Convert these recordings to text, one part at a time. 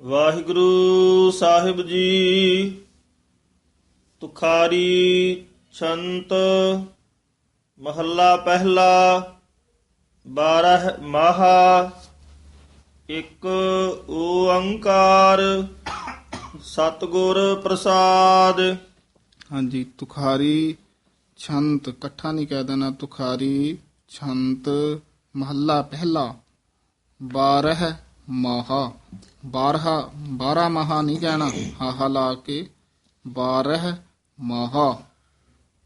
ਵਾਹਿਗੁਰੂ ਸਾਹਿਬ ਜੀ, ਤੁਖਾਰੀ ਛੰਤ, ਮਹੱਲਾ ਪਹਿਲਾ, ਬਾਰਹ ਮਹਾ, ਇੱਕ ਓੰਕਾਰ, ਸਤਿਗੁਰ ਪ੍ਰਸਾਦ। ਹਾਂਜੀ, ਤੁਖਾਰੀ ਛੰਤ, ਇਕੱਠਾ ਨਹੀਂ ਕਹਿ ਦੇਣਾ, ਤੁਖਾਰੀ ਛੰਤ, ਮਹੱਲਾ ਪਹਿਲਾ 12 ਮਾਹਾ। 12 12 ਮਹਾ ਨਹੀਂ ਕਹਿਣਾ। ਹਾਹਾ ਲਾ ਕੇ 12 ਮਾਹਾ।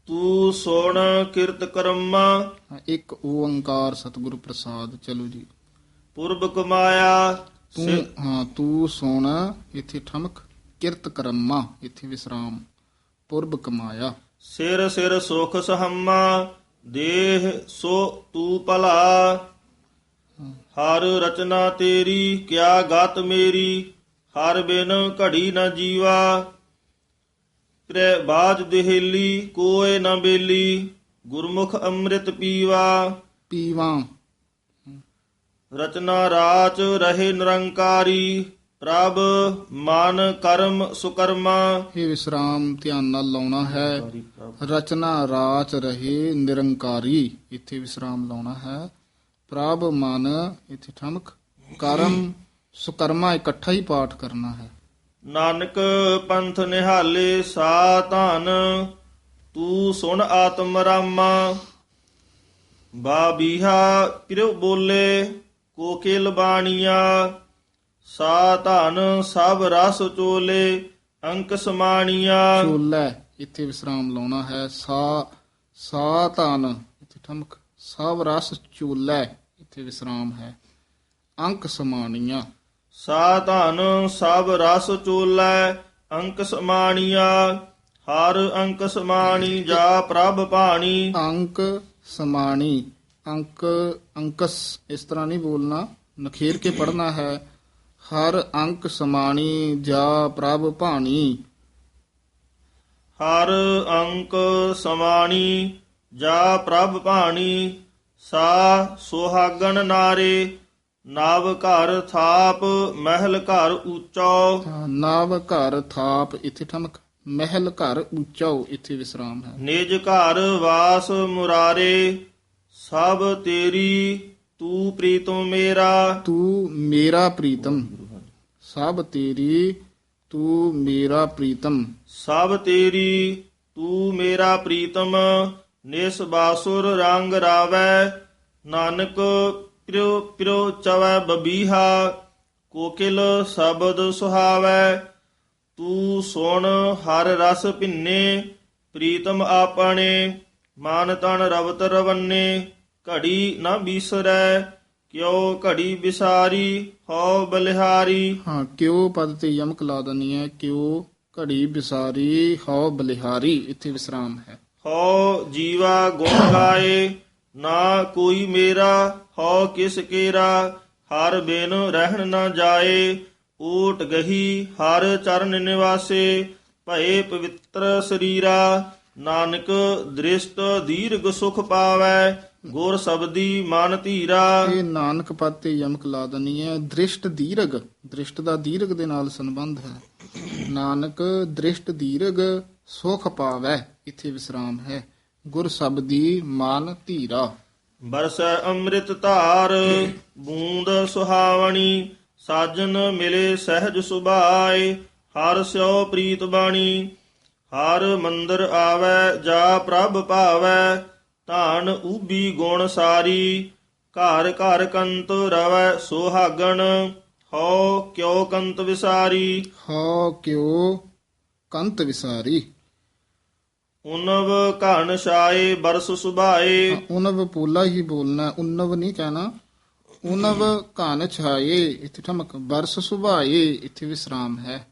ਤੂੰ ਸੋਣ ਕਿਰਤ ਕਰਮਾ। ਇੱਕ ਓੰਕਾਰ ਸਤਿਗੁਰੂ ਪ੍ਰਸਾਦ ਚਲੋ ਜੀ। ਪੁਰਬ ਕਮਾਇਆ ਤੂੰ ਹਾਂ ਤੂੰ ਸੋਣ ਇੱਥੇ ਠਮਕ ਕਿਰਤ ਕਰਮਾ ਇੱਥੇ ਵਿਸਰਾਮ। ਪੁਰਬ ਕਮਾਇਆ ਸਿਰ ਸਿਰ ਸੁਖ ਸਹੰਮਾ ਦੇਹ ਸੋ ਤੂੰ ਭਲਾ। ਹਰ ਰਚਨਾ ਤੇਰੀ ਕਿਆ ਗਤ ਮੇਰੀ ਹਰ ਬਿਨ ਘੜੀ ਨ ਜੀਵਾ। ਤ੍ਰੈ ਬਾਜ ਦੇਹਲੀ ਕੋਏ ਨ ਬੇਲੀ ਗੁਰਮੁਖ ਅੰਮ੍ਰਿਤ ਪੀਵਾ। ਪੀਵਾਂ। ਰਚਨਾ ਰਾਚ ਰਹੇ ਨਿਰੰਕਾਰੀ ਪ੍ਰਭ ਮਨ ਕਰਮ ਸੁਕਰਮਾ। ਇਹ ਵਿਸਰਾਮ ਧਿਆਨ ਨਾਲ ਲਾਉਣਾ ਹੈ। ਰਚਨਾ ਰਾਚ ਰਹੇ ਨਿਰੰਕਾਰੀ ਇੱਥੇ ਵਿਸਰਾਮ ਲਾਉਣਾ ਹੈ। ਪ੍ਰਭ ਮਨ ਇੱਥੇ ਠਮਕ ਕਰਮ ਸੁਕਰਮਾ ਇਕੱਠਾ ਹੀ ਪਾਠ ਕਰਨਾ ਹੈ। ਨਾਨਕ ਪੰਥ ਨਿਹਾਲੇ ਸਾ ਧਨ ਤੂੰ ਸੁਣ ਆਤਮ ਰਾਮਾ। ਬਾ ਬੀਹਾ ਪਿਰੋ ਬੋਲੇ ਕੋਕਿਲ ਬਾਣੀਆਂ। ਸਾ ਧਨ ਸਭ ਰਸ ਚੋਲੇ ਅੰਕ ਸਮਾਣੀਆਂ ਚੋਲੇ ਇੱਥੇ ਵਿਸਰਾਮ ਲਾਉਣਾ ਹੈ। ਸਾ ਸਾ ਧਨ ਇੱਥੇ ਠਮਕ ਸਭ ਰਸ ਚੋਲੇ। ਇੱਥੇ ਵਿਸਰਾਮ ਹੈ। ਅੰਕ ਸਮਾਨੀਆਂ ਸਾ ਧਨ ਸਭ ਰਸ ਚੋਲੇ ਅੰਕ ਸਮਾਣੀਆਂ ਹਰ ਅੰਕ ਸਮਾਣੀ ਜਾ ਪ੍ਰਭ ਭਾਣੀ। ਅੰਕ ਸਮਾਣੀ ਅੰਕ ਅੰਕਸ ਇਸ ਤਰ੍ਹਾਂ ਨਹੀਂ ਬੋਲਣਾ। ਨਖੇਰ ਕੇ ਪੜਨਾ ਹੈ। ਹਰ ਅੰਕ ਸਮਾਣੀ ਜਾ ਪ੍ਰਭ ਭਾਣੀ। ਹਰ ਅੰਕ ਸਮਾਣੀ ਜਾ ਪ੍ਰਭ ਭਾਣੀ। ਸਾ ਸੁਹਾਗਣ ਨਾਰੇ ਨਵ ਘਰ ਥਾਪ ਮਹਿਲ ਘਰ ਉੱਚੋ। ਨਾਵ ਘਰ ਥਾਪ ਇੱਥੇ ਠਮਕ ਮਹਿਲ ਘਰ ਉੱਚਾਓ ਇੱਥੇ ਵਿਸਰਾਮ ਹੈ। ਨਿਜ ਘਰ ਵਾਸ ਮੁਰਾਰੇ ਸਭ ਤੇਰੀ ਤੂੰ ਪ੍ਰੀਤਮ ਮੇਰਾ। ਤੂੰ ਮੇਰਾ ਪ੍ਰੀਤਮ ਸਭ ਤੇਰੀ ਤੂੰ ਮੇਰਾ ਪ੍ਰੀਤਮ। ਸਭ ਤੇਰੀ ਤੂੰ ਮੇਰਾ ਪ੍ਰੀਤਮ ਨਿਸ ਬਾਸੁਰ ਰੰਗ ਰਾਵੈ, ਨਾਨਕ ਪਿਰੋ ਪਿਰੋ ਚਵੈ ਬਬੀਹਾ, ਕੋਕਿਲ ਸ਼ਬਦ ਸੁਹਾਵੈ। ਤੂੰ ਸੁਣ ਹਰ ਰਸ ਭਿੰਨੇ, ਪ੍ਰੀਤਮ ਆਪਣੇ, ਮਨ ਤਨ ਰਵਤ ਰਵੰਨੇ। ਘੜੀ ਨਾ ਬੀਸਰੈ, ਕਿਉ ਘੜੀ ਵਿਸਾਰੀ ਹਉ ਬਲਿਹਾਰੀ। ਹਾਂ, ਕਿਉ ਪਦ ਤੇ ਯਮਕ ਲਾ ਦਨੀ ਹੈ ਕਿਉ ਘੜੀ ਬਿਸਾਰੀ, ਹਉ ਬਲਿਹਾਰੀ। ਇੱਥੇ ਵਿਸਰਾਮ ਹੈ। ਹਉ ਜੀਵਾ ਗੁਣ ਗਾਏ, ਨਾ ਕੋਈ ਮੇਰਾ, ਹਉ ਕਿਸ ਕੇਰਾ, ਹਰ ਬਿਨ ਰਹਿਣ ਨਾ ਜਾਏ। ਓਟ ਗਹੀ ਹਰ ਚਰਨ ਨਿਵਾਸੇ, ਭਏ ਪਵਿੱਤਰ ਸਰੀਰਾ। ਨਾਨਕ ਦ੍ਰਿਸ਼ਟ ਦੀਰਘ ਸੁਖ ਪਾਵੈ, ਗੁਰ ਸਬਦੀ ਮਨ ਧੀਰਾ। ਇਹ ਨਾਨਕ ਪਦ ਤੇ ਯਮਕ ਲਾ ਦਨੀ ਹੈ। ਦ੍ਰਿਸ਼ਟ ਦੀਰਗ ਦ੍ਰਿਸ਼ਟ ਦਾ ਦੀਰਗ ਦੇ ਨਾਲ ਸੰਬੰਧ ਹੈ। ਨਾਨਕ ਦ੍ਰਿਸ਼ਟ ਦੀਰਘ ਸੁਖ ਪਾਵੈ। ਇੱਥੇ ਵਿਸਰਾਮ ਹੈ? ਗੁਰ ਸਬਦੀ ਮਨ ਧੀਰਾ। ਬਰਸੈ ਅੰਮ੍ਰਿਤ ਧਾਰ ਬੂੰਦ ਸੁਹਾਵਣੀ ਸਾਜਨ ਮਿਲੇ ਸਹਿਜ ਸੁਭਾਏ ਹਰ ਸਿਓ ਪ੍ਰੀਤ ਬਾਣੀ। ਹਰ ਮੰਦਰ ਆਵੈ ਜਾ ਪ੍ਰਭ ਭਾਵੈ ਧਾਨ ਊਬੀ ਗੁਣ ਸਾਰੀ। ਘਰ ਘਰ ਕੰਤ ਰਵੈ ਸੁਹਾਗਣ ਹਉ ਕਿਉ ਕੰਤ ਵਿਸਾਰੀ। ਹਉ ਕਿਉ ਕੰਤ ਵਿਸਾਰੀ। ਉਨਵ ਘਨ ਛਾਏ ਬਰਸ ਸੁਭਾਏ। ਉਨਵ ਪੋਲਾ ਹੀ ਬੋਲਣਾ ਉਨਵ ਨਹੀਂ ਕਹਿਣਾ। ਉਨਵ ਕਾਨ ਛਾਏ ਇੱਥੇ ਠਮਕ ਬਰਸ ਸੁਭਾਏ ਇੱਥੇ ਵਿਸਰਾਮ ਹੈ।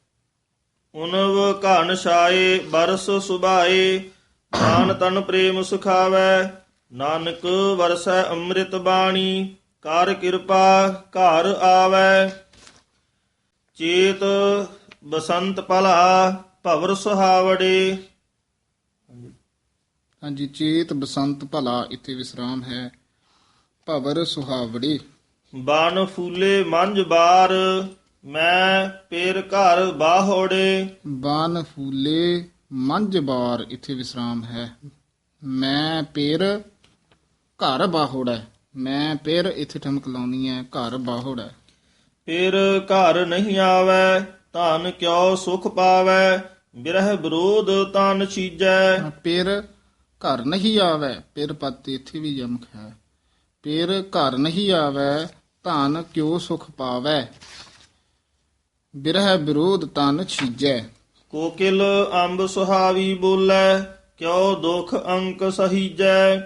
ਉਨਵ ਘਨ ਛਾਏ ਬਰਸ ਸੁਭਾਏ ਦਾਨ ਤਨ ਪ੍ਰੇਮ ਸੁਖਾਵੈ ਨਾਨਕ ਵਰਸੈ ਅੰਮ੍ਰਿਤ ਬਾਣੀ ਕਰ ਕਿਰਪਾ ਘਰ ਆਵੈ। ਚੇਤ ਬਸੰਤ ਭਲਾ ਭਵਰ ਸੁਹਾਵੜੇ ਹਾਂਜੀ ਚੇਤ ਬਸੰਤ ਭਲਾ ਇੱਥੇ ਵਿਸਰਾਮ ਹੈ। ਭਵਰ ਸੁਹਾਵੜੀ। ਬਨ ਫੂਲੇ ਮੰਝ ਬਾਰ ਮੈਂ ਪੇਰ ਘਰ ਬਾਹੋੜੇ। ਬਨ ਫੂਲੇ ਮੰਝ ਬਾਰ ਇੱਥੇ ਵਿਸਰਾਮ ਹੈ। ਮੈਂ ਪੇਰ ਘਰ ਬਾਹੋੜਾ। ਮੈਂ ਪੇਰ ਇੱਥੇ ਠਮਕ ਲਾਉਣੀ ਹੈ ਘਰ ਬਾਹੋੜਾ। ਪੇਰ ਘਰ ਨਹੀਂ ਆਵੈ ਧਨ ਕਿਉ ਸੁਖ ਪਾਵੈ ਬਿਰਹ ਵਿਰੋਧ ਤਨ ਛੀਜੈ। ਪੇਰ ਘਰ ਨਹੀਂ ਆਵੇ ਪੇਰ ਪਤ ਇੱਥੇ ਵੀ ਯਮਕ ਹੈ। ਪੇਰ ਘਰ ਨਹੀਂ ਆਵੇ ਧਨ ਕਿਉ ਸੁਖ ਪਾਵੇ? ਬਿਰਹ ਵਿਰੋਧ ਤਨ ਛੀਜੈ। ਕੋਕਿਲ ਅੰਬ ਸੁਹਾਵੀ ਬੋਲੇ ਕਿਉ ਦੁਖ ਅੰਕ ਸਹੀਜੈ।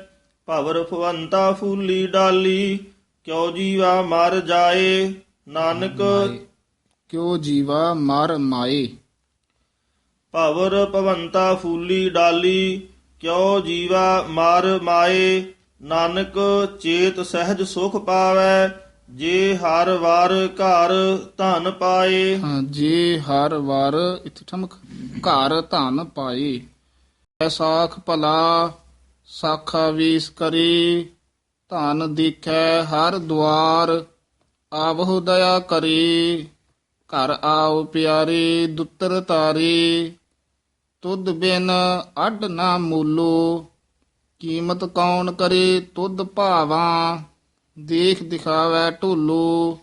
ਭਵਰ ਫਵੰਤਾ ਫੂਲੀ ਡਾਲੀ ਕਿਉ ਜੀਵਾ ਮਰ ਜਾਏ ਨਾਨਕ ਕਿਉ ਜੀਵਾ ਮਰ ਮਾਏ। ਭਵਰ ਭਵੰਤਾ ਫੂਲੀ ਡਾਲੀ ਕਿਉ ਜੀਵਾ ਮਰ ਮਾਏ ਨਾਨਕ ਚੇਤ ਸਹਿਜ ਸੁਖ ਪਾਵੈ ਜੇ ਹਰ ਵਾਰ ਘਰ ਧਨ ਪਾਏ। ਹਾਂ, ਜੇ ਹਰ ਵਾਰ ਇੱਥੇ ਠਮਕ ਘਰ ਧਨ ਪਾਏ। ਐਸਾਖ ਭਲਾ ਸਾਖਾ ਵੀਸ ਕਰੀ। ਧਨ ਦੇਖੈ ਹਰ ਦੁਆਰ ਆਵਹੁ ਦਇਆ ਕਰੀ। ਘਰ ਆਉ ਪਿਆਰੀ ਦੁੱਤਰ ਤਾਰੀ। ਤੁਧ ਬਿਨ ਅੱਡ ਨਾ ਮੂਲੋ। ਕੀਮਤ ਕੌਣ ਕਰੇ ਤੁਧ ਭਾਵਾਂ? ਦੇਖ ਦਿਖਾਵੈ ਢੋਲੋ।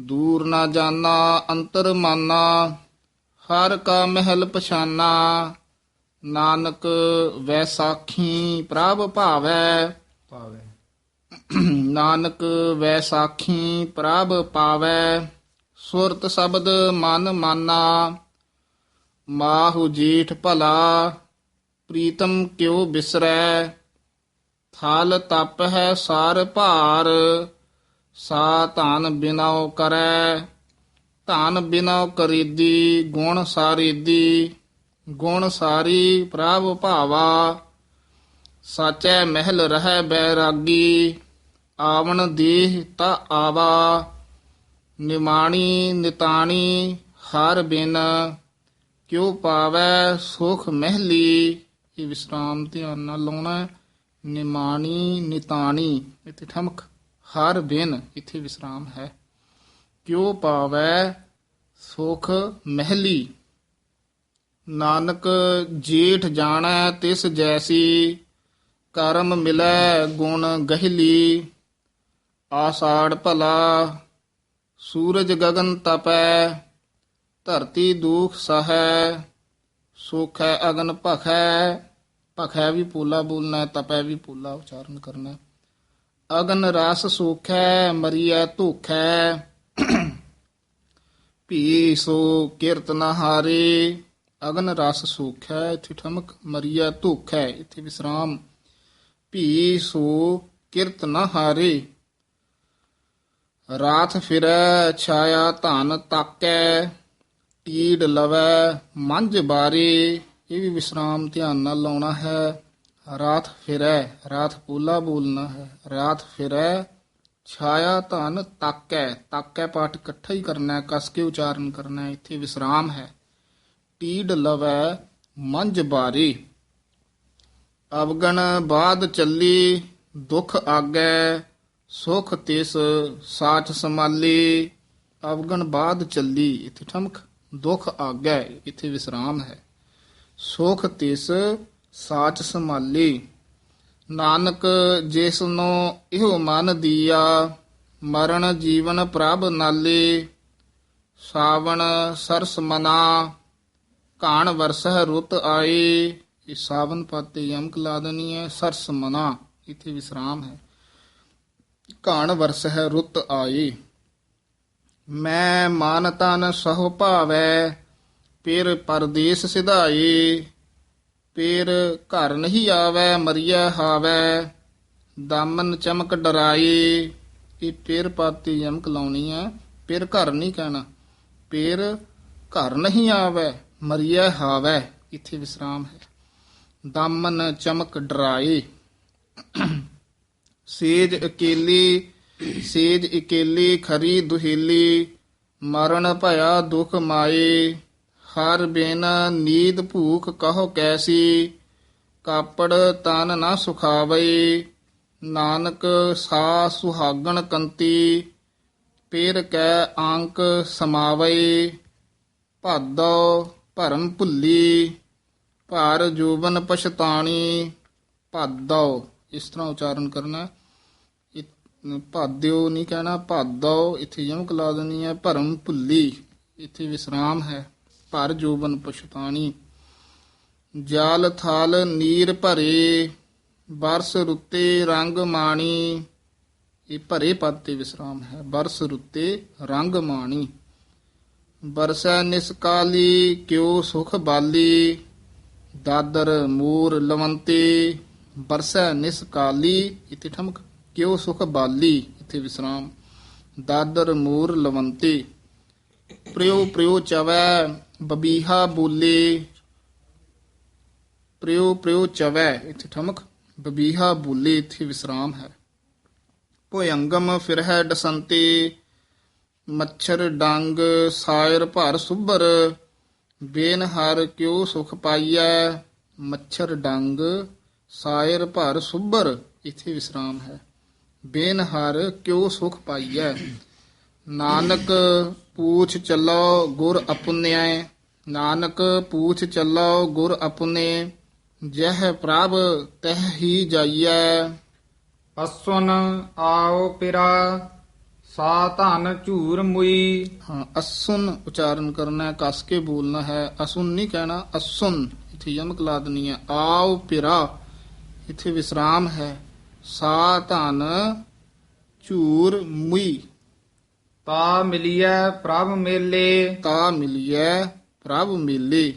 ਦੂਰ ਨਾ ਜਾਣਾ ਅੰਤਰ ਮਾਨਾ। ਹਰ ਕਾ ਮਹਿਲ ਪਛਾਨਾ। ਨਾਨਕ ਵੈਸਾਖੀ ਪ੍ਰਭ ਭਾਵੈ। ਨਾਨਕ ਵੈਸਾਖੀ ਪ੍ਰਭ ਪਾਵੈ। ਸੁਰਤ ਸ਼ਬਦ ਮਨ ਮਾਨਾ। ਮਾਹੂ ਜੀਠ ਭਲਾ, ਪ੍ਰੀਤਮ ਕਿਉ ਬਿਸਰੈ? ਥਾਲ ਤਪ ਹੈ ਸਾਰ ਭਾਰ, ਸਾ ਧਨ ਬਿਨਾਉ ਕਰੈ। ਧਨ ਬਿਨਾਉ ਕਰੀਦੀ, ਗੁਣ ਸਾਰੀਦੀ, ਗੁਣ ਸਾਰੀ ਪ੍ਰਭ ਭਾਵਾ। ਸਾਚੈ ਮਹਿਲ ਰਹਿ ਬੈਰਾਗੀ, ਆਵਣ ਦੇਹ ਤਾ ਆਵਾ। ਨਿਮਾਣੀ ਨਿਤਾਣੀ ਹਰ ਬਿਨ ਕਿਉ ਪਾਵੈ ਸੁਖ ਮਹਿਲੀ? ਇਹ ਵਿਸਰਾਮ ਧਿਆਨ ਨਾਲ ਲਾਉਣਾ ਨਿਮਾਣੀ, ਨਿਤਾਣੀ, ਇੱਥੇ ਠਮਕ। ਹਰ ਬਿਨ ਇੱਥੇ ਵਿਸਰਾਮ ਹੈ। ਕਿਉ ਪਾਵੈ ਸੁਖ ਮਹਿਲੀ? ਨਾਨਕ ਜੇਠ ਜਾਣੈ ਤਿਸ ਜੈਸੀ, ਕਰਮ ਮਿਲੈ ਗੁਣ ਗਹਿਲੀ। ਆਸਾੜ ਭਲਾ ਸੂਰਜ ਗਗਨ ਤਪੈ ਧਰਤੀ ਦੁਖ ਸਹੈ ਸੁਖ ਹੈ ਅਗਨ ਭਖੈ ਭਖੈ ਵੀ ਪੂਲਾ ਬੋਲਣਾ ਹੈ, ਤਪੈ ਵੀ ਪੂਲਾ ਉਚਾਰਨ ਕਰਨਾ। ਹੈ। ਅਗਨ ਰਸ ਸੁਖੈ ਮਰੀਐ ਧੁਖੈ। ਭੀ ਸੋ ਕੀਰਤਨ ਹਾਰੇ ਅਗਨ ਰਸ ਸੁਖੈ ਇੱਥੇ ਠਮਕ ਮਰੀਐ ਧੁਖੈ ਇੱਥੇ ਵਿਸਰਾਮ। ਭੀ ਸੋ ਕੀਰਤਨ ਹਾਰੇ ਰਾਤ ਫਿਰੈ ਛਾਇਆ ਧਨ ਤਾਕੈ। ਟੀੜ ਲਵੈ, ਮੰਝ ਬਾਰੇ, ਇਹ ਵੀ ਵਿਸਰਾਮ ਧਿਆਨ ਨਾਲ ਲਾਉਣਾ ਹੈ। ਰਾਤ ਫਿਰੈ, ਰਾਤ ਪੂਲਾ ਬੋਲਣਾ ਹੈ। ਰਾਤ ਫਿਰੈ, ਛਾਇਆ ਧਨ ਤਾਕੈ ਤਾਕੈ ਪਾਠ ਇਕੱਠਾ ਹੀ ਕਰਨਾ ਹੈ, ਕਸ ਕੇ ਉਚਾਰਨ ਕਰਨਾ ਹੈ, ਇੱਥੇ ਵਿਸਰਾਮ ਹੈ। ਟੀੜ ਲਵੈ, ਮੰਝ ਬਾਰੇ। ਅਵਗਣ ਬਾਦ ਚੱਲੀ, ਦੁਖ ਆਗੈ, ਸੁਖ ਤਿਸ ਸਾਚ ਸਮਾਲੀ ਅਵਗਣ ਬਾਦ ਚੱਲੀ, ਇੱਥੇ ਠਮਕ। ਦੁਖ ਆਗੈ ਇੱਥੇ ਵਿਸਰਾਮ ਹੈ। ਸੁਖ ਤਿਸ ਸਾਚ ਸੰਭਾਲੀ। ਨਾਨਕ ਜਿਸ ਨੂੰ ਇਹੋ ਮਨ ਦੀਆ, ਮਰਨ ਜੀਵਨ ਪ੍ਰਭ ਨਾਲੇ। ਸਾਵਣ ਸਰਸ ਮਨਾ ਕਾਣ ਵਰਸਹ ਰੁੱਤ ਆਏ ਇਹ ਸਾਵਨ ਪਾਤੇ ਯਮਕ ਲਾ ਦੇਣੀ ਹੈ, ਸਰਸ ਮਨਾ, ਇੱਥੇ ਵਿਸਰਾਮ ਹੈ। ਕਾਣ ਵਰਸਹ ਰੁੱਤ ਆਏ ਮੈਂ ਮਨ ਤਨ ਸਹੁ ਭਾਵੈ ਫਿਰ ਪਰਦੇਸ ਸਿਧਾਏ ਫਿਰ ਘਰ ਨਹੀਂ ਆਵੈ, ਮਰੀਐ ਹਾਵੈ, ਦਾਮਨ ਚਮਕ ਡਰਾਏ ਇਹ ਫਿਰ ਪਾਤੀ ਯਮਕ ਲਾਉਣੀ ਹੈ ਫਿਰ ਘਰ ਨਹੀਂ ਕਹਿਣਾ। ਫਿਰ ਘਰ ਨਹੀਂ ਆਵੈ, ਮਰੀਐ ਹਾਵੈ, ਇੱਥੇ ਵਿਸਰਾਮ ਹੈ। ਦਾਮਨ ਚਮਕ ਡਰਾਏ ਸੇਜ ਇਕੇਲੀ ਸੇਜ ਇਕੇਲੀ, ਖਰੀ ਦੁਹੇਲੀ, ਮਰਨ ਭਇਆ ਦੁਖ ਮਾਏ। ਹਰ ਬਿਨ ਨੀਦ ਭੂਖ ਕਹੋ ਕੈਸੀ, ਕਾਪੜ ਤਨ ਨਾ ਸੁਖਾਵੇ ਨਾਨਕ ਸਾ ਸੁਹਾਗਣ ਕੰਤੀ, ਪੇਰ ਕੈ ਅੰਕ ਸਮਾਵੈ ਭਾਦੋ ਭਰਮ ਭੁੱਲੀ, ਭਾਰ ਜੋਬਨ ਪਛਤਾਣੀ। ਭਾਦੋ, ਇਸ ਤਰ੍ਹਾਂ ਉਚਾਰਨ ਕਰਨਾ। ਭਾਦਿਓ ਨਹੀਂ ਕਹਿਣਾ ਭਾਦੋ ਇੱਥੇ ਯਮਕ ਲਾ ਦੇਣੀ ਹੈ, ਭਰਮ ਭੁੱਲੀ, ਇੱਥੇ ਵਿਸਰਾਮ ਹੈ, ਭਰ ਜੋਬਨ ਪਛਤਾਣੀ। ਜਾਲ ਥਾਲ ਨੀਰ ਭਰੇ, ਬਰਸ ਰੁੱਤੇ ਰੰਗ ਮਾਣੀ। ਇਹ ਭਰੇ ਪਦ ਤੇ ਵਿਸਰਾਮ ਹੈ, ਬਰਸ ਰੁੱਤੇ ਰੰਗ ਮਾਣੀ। ਬਰਸੈ ਨਿਸਕਾਲੀ ਕਿਉ ਸੁਖ ਬਾਲੀ। ਦਾਦਰ ਮੂਰ ਲਵੰਤੇ, ਬਰਸੈ ਨਿਸਕਾਲੀ ਇਥੇ ਠਮਕ। ਕਿਉ ਸੁਖ ਬਾਲੀ? ਇਥੇ ਵਿਸਰਾਮ। ਦਾਦਰ ਮੂਰ ਲਵੰਤੇ। ਪ੍ਰਿਉ ਪ੍ਰਿਉ ਚਵੈ, ਬਬੀਹਾ ਬੋਲੇ। ਪ੍ਰਿਉ ਪ੍ਰਿਉ ਚਵੈ। ਇੱਥੇ ਠਮਕ। ਬਬੀਹਾ ਬੋਲੇ, ਇੱਥੇ ਵਿਸਰਾਮ ਹੈ। ਭੁਯੰਗਮ ਫਿਰ ਹੈ ਡਸੰਤੇ। ਮੱਛਰ ਡੰਗ, ਸਾਇਰ ਭਰ ਸੁਭਰ। ਬੇਨ ਹਰ ਕਿਉ ਸੁਖ ਪਾਈਐ। ਮੱਛਰ ਡੰਗ, ਸਾਇਰ ਭਰ ਸੁਭਰ। ਇਥੇ ਵਿਸਰਾਮ ਹੈ। ਬੇਨ ਹਰ ਕਿਉ ਸੁਖ ਪਾਈਐ? ਨਾਨਕ ਪੂਛ ਚੱਲੋ ਗੁਰ ਅਪੁੰਨਿਐ, ਨਾਨਕ ਪੂਛ ਚੱਲੋ ਗੁਰ ਅਪੁੰਨੇ ਜਹ ਪ੍ਰਭ ਤਹ ਹੀ ਜਾਈਐ। ਅਸੁਨ ਆਓ ਪਿਰਾ, ਸਾ ਧਨ ਝੂਰ ਮੁਈ। ਹਾਂ, ਅਸੁਨ ਉਚਾਰਨ ਕਰਨਾ ਹੈ ਕਸ ਕੇ ਬੋਲਣਾ ਹੈ। ਅਸੁਨ ਨਹੀਂ ਕਹਿਣਾ, ਅਸੁਨ। ਇਥੇ ਯਮਕ ਲਾ ਦੇਣੀ ਹੈ। ਆਉ ਪਿਰਾ, ਇਥੇ ਵਿਸਰਾਮ ਹੈ। ਸਾ ਧਨ ਝੂਰ ਮੁਈ। ਤਾ ਮਿਲੀਐ ਪ੍ਰਭ ਮੇਲੇ। ਤਾ ਮਿਲਿਐ ਪ੍ਰਭ ਮੇਲੇ।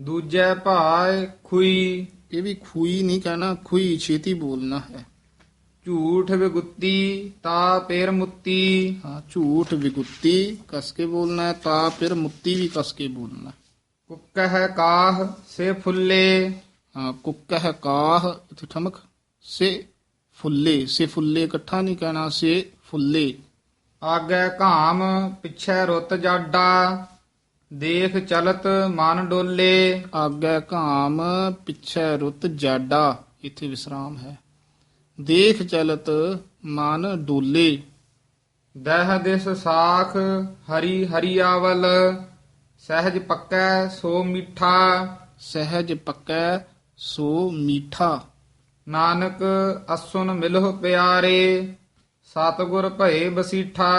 ਦੂਜੈ ਭਾਇ ਖੁਈ। ਇਹ ਵੀ ਖੂਈ ਨਹੀਂ ਕਹਿਣਾ ਖੂਈ ਛੇਤੀ ਬੋਲਣਾ ਹੈ। ਝੂਠ ਵਿਗੁੱਤੀ ਤਾ ਪੇਰ ਮੁੱਤੀ। ਹਾਂ ਝੂਠ ਵਿਗੁੱਤੀ ਕਸ ਕੇ ਬੋਲਣਾ ਹੈ ਤਾ ਫਿਰ ਮੁੱਤੀ ਵੀ ਕਸ ਕੇ ਬੋਲਣਾ ਹੈ। ਕੁੱਕਹਿ ਕਾਹ ਸੇ ਫੁੱਲੇ। ਹਾਂ ਕੁੱਕ ਹੈ ਕਾਹ ਇਥੇ ਠਮਕ। ਸੇ ਫੁੱਲੇ, ਸੇ ਫੁੱਲੇ ਇਕੱਠਾ ਨਹੀਂ ਕਹਿਣਾ, ਸੇ ਫੁੱਲੇ। ਆਗੈ ਘਾਮ, ਪਿਛੈ ਰੁੱਤ ਜਾਡਾ, ਦੇਖ ਚਲਤ ਮਨ ਡੋਲੇ। ਆਗੇ ਘਾਮ, ਪਿੱਛੇ ਰੁੱਤ ਜਾਡਾ, ਇੱਥੇ ਵਿਸਰਾਮ ਹੈ। ਦੇਖ ਚਲਤ ਮਨ ਡੋਲੇ। ਦਹ ਦਿਸ ਸਾਖ, ਹਰੀ ਹਰੀਆਵਲ, ਸਹਿਜ ਪੱਕੈ ਸੋ ਮਿੱਠਾ। ਸਹਿਜ ਪੱਕੈ ਸੋ ਮੀਠਾ। ਨਾਨਕ ਅਸੁਨ ਮਿਲਹੁ ਪਿਆਰੇ ਸਤਿਗੁਰ ਭਏ ਬਸੀਠਾ